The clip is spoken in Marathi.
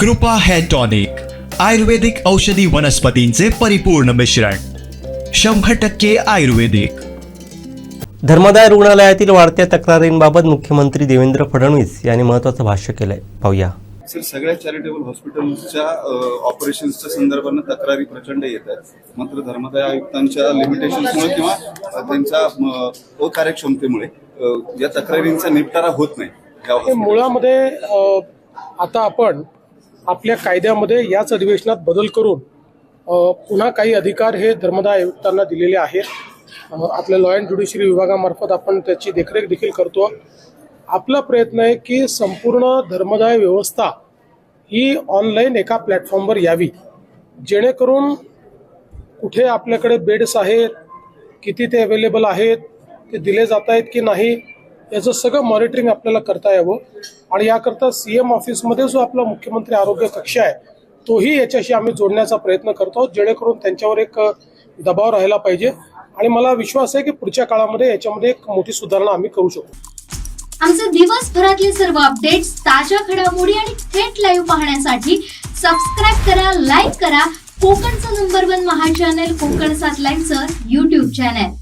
कृपा हेअर टॉनिक आयुर्वेदिक औषधी वनस्पतींचे परिपूर्ण मिश्रण शंभर टक्के आयुर्वेदिक. धर्मदाय रुग्णालयातील वाढत्या तक्रारींबाबत मुख्यमंत्री देवेंद्र फडणवीस यांनी महत्वाचं भाष्य केलंय. पाहूया. सर सगळ्या चॅरिटेबल हॉस्पिटल्सच्या ऑपरेशन्सच्या संदर्भानं तक्रारी प्रचंड येत आहेत मात्र धर्मदाय आयुक्तांच्या लिमिटेशन्समुळे किंवा त्यांच्या म, अकार्यक्षमतेमुळे या तक्रारींचा निपटारा होत नाही. हे मुळामध्ये आता आपण आपल्या कायद्यामध्ये याच अधिवेशनात बदल करून पुन्हा काही अधिकार हे धर्मदाय आयुक्तांना दिलेले आहेत. आपल्या लॉ अँड ज्युडिशरी विभागामार्फत आपण त्याची देखरेख देखील करतो. आपला प्रयत्न आहे की संपूर्ण धर्मदाय व्यवस्था ही ऑनलाईन एका प्लॅटफॉर्मवर यावी. जेणेकरून कुठे आपल्याकडे बेड्स आहेत किती ते अवेलेबल आहेत ते दिले जात आहेत की नाही याचं सगळं मॉनिटरिंग आपल्याला करता यावं. आणि याकरता सी एम ऑफिसमध्ये जो आपला मुख्यमंत्री आरोग्य कक्ष आहे तोही याच्याशी आम्ही जोडण्याचा प्रयत्न करतो जेणेकरून त्यांच्यावर एक दबाव राहायला पाहिजे. आणि मला विश्वास आहे की पुढच्या काळामध्ये याच्यामध्ये एक मोठी सुधारणा आम्ही करू शकतो आमचे दिवसभरातले सर्व अपडेट्स ताज्या घडामोडी आणि थेट लाईव्ह पाहण्यासाठी सबस्क्राईब करा लाईक करा. कोकणचं नंबर वन महा चॅनल कोकण सात लाईव्हचं युट्यूब चॅनल